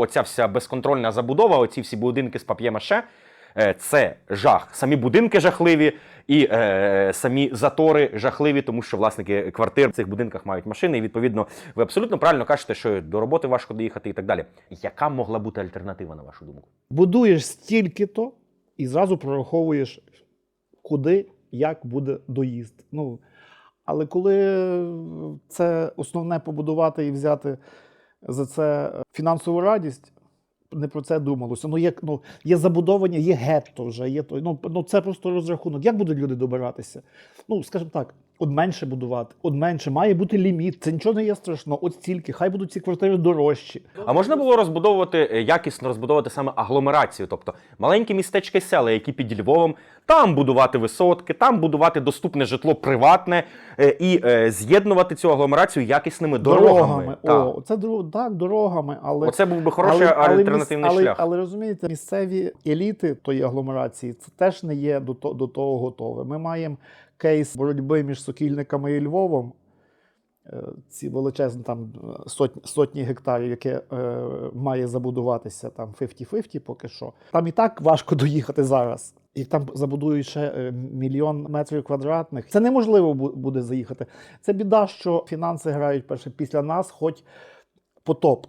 Оця вся безконтрольна забудова, оці всі будинки з пап'є-маше, е, це жах. Самі будинки жахливі і е, самі затори жахливі, тому що власники квартир в цих будинках мають машини. І відповідно, ви абсолютно правильно кажете, що до роботи важко доїхати і так далі. Яка могла бути альтернатива, на вашу думку? Будуєш стільки-то і зразу прораховуєш, куди, як буде доїзд. Ну, але коли це основне побудувати і взяти за це фінансову радість, не про це думалося. Ну, як ну, є забудовані, є гетто вже, є то. Ну, ну, це просто розрахунок. Як будуть люди добиратися? Ну, скажімо так, от менше будувати, от менше, має бути ліміт. Це нічого не є страшного. От стільки, хай будуть ці квартири дорожчі. А можна було розбудовувати е, якісно розбудовувати саме агломерацію, тобто маленькі містечка і села, які під Львовом, там будувати висотки, там будувати доступне житло приватне е, і е, з'єднувати цю агломерацію якісними дорогами. Та. О, це так, дорогами, але Оце був би хороший альтернативний міс- але, шлях. Але розумієте, місцеві еліти тої агломерації це теж не є до, до того готове. Ми маємо кейс боротьби між Сокільниками і Львовом. Е, Ці величезні там сотні, сотні гектарів, яке е, має забудуватися там 50-50 поки що. Там і так важко доїхати зараз. І там забудують ще е, мільйон метрів квадратних. Це неможливо буде заїхати. Це біда, що фінанси грають перше після нас, хоч потоп.